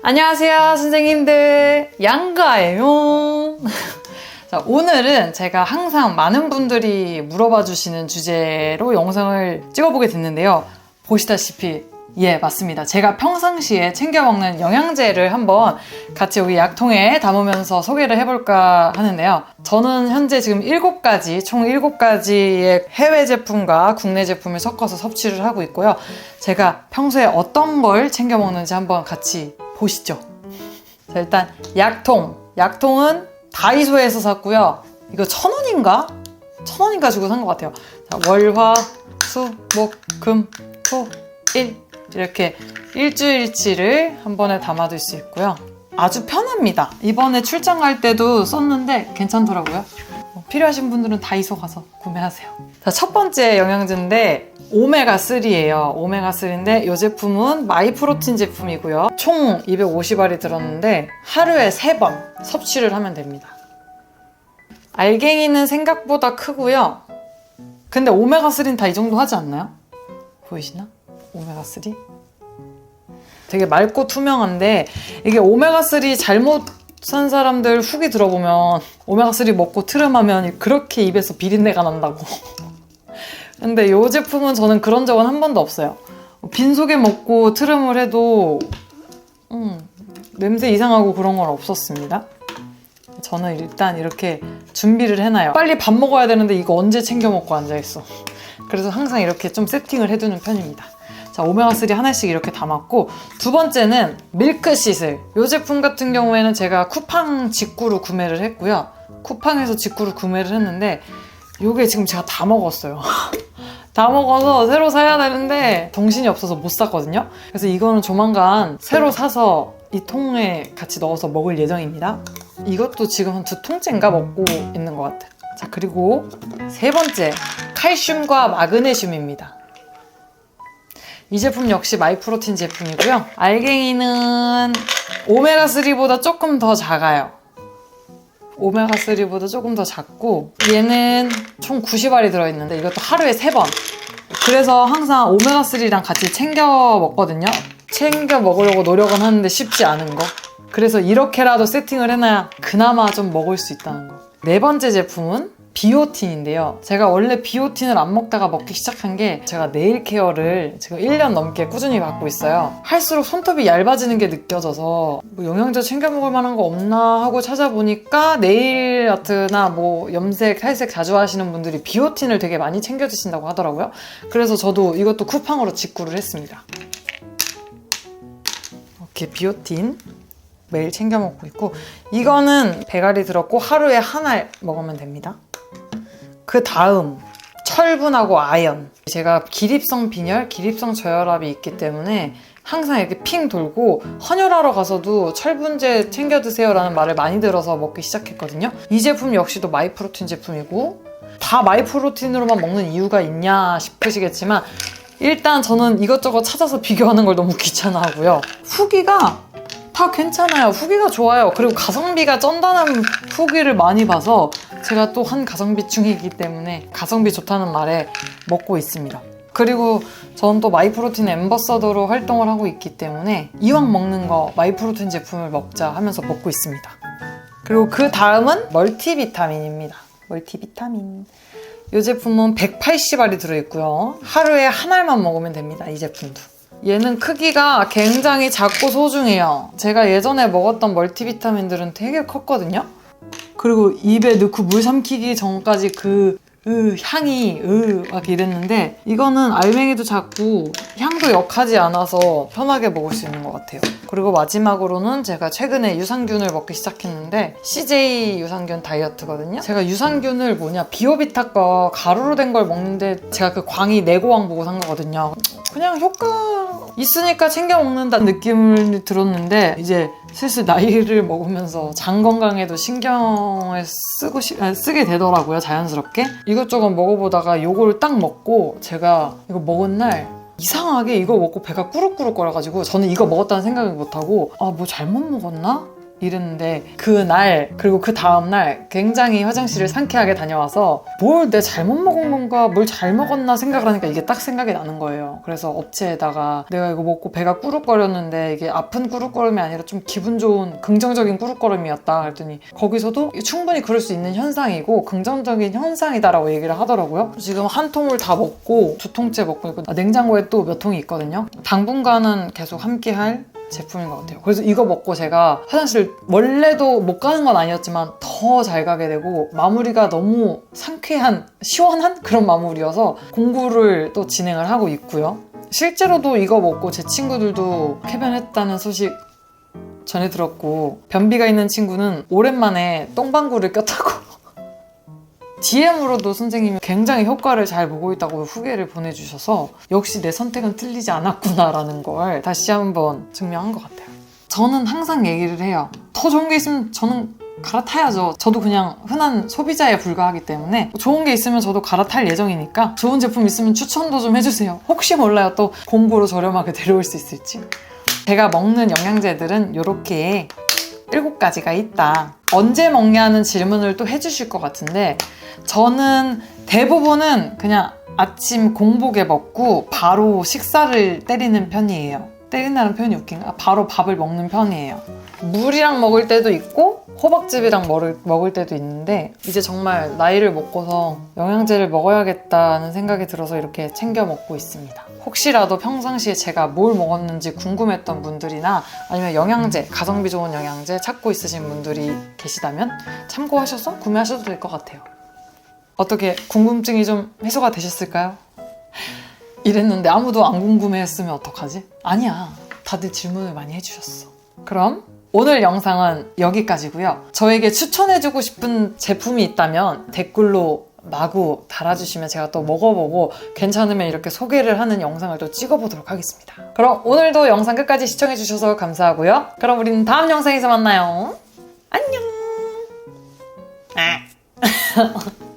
안녕하세요, 선생님들. 양가예요. 자, 오늘은 제가 항상 많은 분들이 물어봐 주시는 주제로 영상을 찍어보게 됐는데요. 보시다시피, 예, 맞습니다. 제가 평상시에 챙겨 먹는 영양제를 한번 같이 여기 약통에 담으면서 소개를 해볼까 하는데요. 저는 현재 지금 7가지, 총 7가지의 해외 제품과 국내 제품을 섞어서 섭취를 하고 있고요. 제가 평소에 어떤 걸 챙겨 먹는지 한번 같이 보시죠. 자, 일단 약통. 약통은 다이소에서 샀고요. 이거 천 원인가? 천 원인가 주고 산 것 같아요. 자, 월, 화, 수, 목, 금, 토, 일. 이렇게 일주일치를 한 번에 담아둘 수 있고요. 아주 편합니다. 이번에 출장 갈 때도 썼는데 괜찮더라고요. 뭐 필요하신 분들은 다이소 가서 구매하세요. 자, 첫 번째 영양제인데 오메가3예요. 오메가3인데 이 제품은 마이프로틴 제품이고요. 총 250알이 들었는데 하루에 3번 섭취를 하면 됩니다. 알갱이는 생각보다 크고요. 근데 오메가3는 다 이 정도 하지 않나요? 보이시나? 오메가3? 되게 맑고 투명한데 이게 오메가3 잘못 산 사람들 후기 들어보면 오메가3 먹고 트름하면 그렇게 입에서 비린내가 난다고. 근데 이 제품은 저는 그런 적은 한 번도 없어요. 빈속에 먹고 트름을 해도 음, 냄새 이상하고 그런 건 없었습니다. 저는 일단 이렇게 준비를 해놔요. 빨리 밥 먹어야 되는데 이거 언제 챙겨 먹고 앉아있어. 그래서 항상 이렇게 좀 세팅을 해두는 편입니다. 자, 오메가3 하나씩 이렇게 담았고, 두 번째는 밀크시슬. 이 제품 같은 경우에는 제가 쿠팡 직구로 구매를 했고요. 쿠팡에서 직구로 구매를 했는데, 요게 지금 제가 다 먹었어요. 다 먹어서 새로 사야 되는데 정신이 없어서 못 샀거든요. 그래서 이거는 조만간 새로 사서 이 통에 같이 넣어서 먹을 예정입니다. 이것도 지금 한 두 통째인가 먹고 있는 것 같아요. 자, 그리고 세 번째, 칼슘과 마그네슘입니다. 이 제품 역시 마이프로틴 제품이고요. 알갱이는 오메가3보다 조금 더 작아요. 오메가3보다 조금 더 작고 얘는 총 90알이 들어있는데 이것도 하루에 3번. 그래서 항상 오메가3랑 같이 챙겨 먹거든요. 챙겨 먹으려고 노력은 하는데 쉽지 않은 거. 그래서 이렇게라도 세팅을 해놔야 그나마 좀 먹을 수 있다는 거. 네 번째 제품은 비오틴인데요. 제가 원래 비오틴을 안 먹다가 먹기 시작한 게 제가 네일 케어를 지금 1년 넘게 꾸준히 받고 있어요. 할수록 손톱이 얇아지는 게 느껴져서 뭐 영양제 챙겨 먹을 만한 거 없나 하고 찾아보니까 네일 아트나 뭐 염색, 탈색 자주 하시는 분들이 비오틴을 되게 많이 챙겨 드신다고 하더라고요. 그래서 저도 이것도 쿠팡으로 직구를 했습니다. 이렇게 비오틴 매일 챙겨 먹고 있고 이거는 배갈이 들었고 하루에 하나 먹으면 됩니다. 그 다음 철분하고 아연 제가 기립성 빈혈, 기립성 저혈압이 있기 때문에 항상 이렇게 핑 돌고 헌혈하러 가서도 철분제 챙겨 드세요라는 말을 많이 들어서 먹기 시작했거든요. 이 제품 역시도 마이프로틴 제품이고 다 마이프로틴으로만 먹는 이유가 있냐 싶으시겠지만 일단 저는 이것저것 찾아서 비교하는 걸 너무 귀찮아하고요. 후기가 다 괜찮아요. 후기가 좋아요. 그리고 가성비가 쩐다는 후기를 많이 봐서 제가 또 한 가성비 중이기 때문에 가성비 좋다는 말에 먹고 있습니다. 그리고 저는 또 마이프로틴 엠버서더로 활동을 하고 있기 때문에 이왕 먹는 거 마이프로틴 제품을 먹자 하면서 먹고 있습니다. 그리고 그 다음은 멀티비타민입니다. 멀티비타민. 이 제품은 180알이 들어있고요. 하루에 한 알만 먹으면 됩니다. 이 제품도. 얘는 크기가 굉장히 작고 소중해요. 제가 예전에 먹었던 멀티비타민들은 되게 컸거든요. 그리고 입에 넣고 물 삼키기 전까지 그 으, 향이 으, 막 이랬는데 이거는 알맹이도 작고 향도 역하지 않아서 편하게 먹을 수 있는 것 같아요. 그리고 마지막으로는 제가 최근에 유산균을 먹기 시작했는데 CJ 유산균 다이어트거든요. 제가 유산균을 뭐냐 비오비타 거 가루로 된 걸 먹는데 제가 그 광이 내고왕 보고 산 거거든요. 그냥 효과 있으니까 챙겨 먹는다는 느낌을 들었는데 이제 슬슬 나이를 먹으면서 장 건강에도 신경을 쓰고 시- 아, 쓰게 되더라고요 자연스럽게 이것저것 먹어보다가 요걸 딱 먹고 제가 이거 먹은 날 이상하게 이거 먹고 배가 꾸룩꾸룩 거려가지고 저는 이거 먹었다는 생각을 못하고 아 뭐 잘못 먹었나? 이랬는데 그날 그리고 그 다음날 굉장히 화장실을 상쾌하게 다녀와서 뭘 내 잘못 먹은 건가 뭘 잘 먹었나 생각을 하니까 이게 딱 생각이 나는 거예요. 그래서 업체에다가 내가 이거 먹고 배가 꾸룩거렸는데 이게 아픈 꾸룩거림이 아니라 좀 기분 좋은 긍정적인 꾸룩거림이었다 그랬더니 거기서도 충분히 그럴 수 있는 현상이고 긍정적인 현상이다라고 얘기를 하더라고요. 지금 한 통을 다 먹고 두 통째 먹고 있고 냉장고에 또 몇 통이 있거든요. 당분간은 계속 함께 할 제품인 것 같아요. 그래서 이거 먹고 제가 화장실 원래도 못 가는 건 아니었지만 더 잘 가게 되고 마무리가 너무 상쾌한 시원한 그런 마무리여서 공부를 또 진행을 하고 있고요. 실제로도 이거 먹고 제 친구들도 쾌변했다는 소식 전해 들었고 변비가 있는 친구는 오랜만에 똥방구를 꼈다고 DM으로도 선생님이 굉장히 효과를 잘 보고 있다고 후기를 보내주셔서 역시 내 선택은 틀리지 않았구나라는 걸 다시 한번 증명한 것 같아요. 저는 항상 얘기를 해요. 더 좋은 게 있으면 저는 갈아타야죠. 저도 그냥 흔한 소비자에 불과하기 때문에 좋은 게 있으면 저도 갈아탈 예정이니까 좋은 제품 있으면 추천도 좀 해주세요. 혹시 몰라요. 또 공구로 저렴하게 데려올 수 있을지. 제가 먹는 영양제들은 이렇게 7가지가 있다. 언제 먹냐는 질문을 또 해주실 것 같은데 저는 대부분은 그냥 아침 공복에 먹고 바로 식사를 때리는 편이에요. 때린다는 표현이 웃긴가? 바로 밥을 먹는 편이에요. 물이랑 먹을 때도 있고 호박즙이랑 먹을, 먹을 때도 있는데 이제 정말 나이를 먹고서 영양제를 먹어야겠다는 생각이 들어서 이렇게 챙겨 먹고 있습니다. 혹시라도 평상시에 제가 뭘 먹었는지 궁금했던 분들이나 아니면 영양제, 가성비 좋은 영양제 찾고 있으신 분들이 계시다면 참고하셔서 구매하셔도 될 것 같아요. 어떻게 궁금증이 좀 해소가 되셨을까요? 이랬는데 아무도 안 궁금해했으면 어떡하지? 아니야. 다들 질문을 많이 해주셨어. 그럼 오늘 영상은 여기까지고요. 저에게 추천해주고 싶은 제품이 있다면 댓글로 마구 달아주시면 제가 또 먹어보고 괜찮으면 이렇게 소개를 하는 영상을 또 찍어보도록 하겠습니다. 그럼 오늘도 영상 끝까지 시청해주셔서 감사하고요. 그럼 우리는 다음 영상에서 만나요. 안녕! 아.